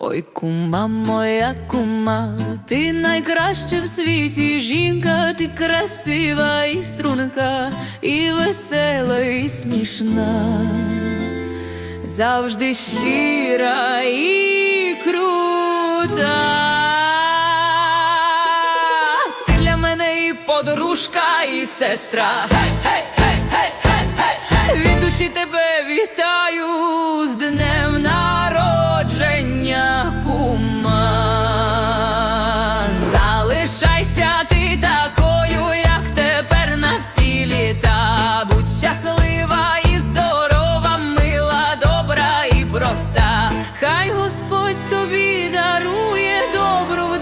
Ой, кума, моя кума, ти найкраща в світі жінка, ти красива і струнка, і весела, і смішна, завжди щира і крута. Ти для мене і подружка, і сестра. Від душі тебе вітаю з днем народження, Господь тобі дарує добру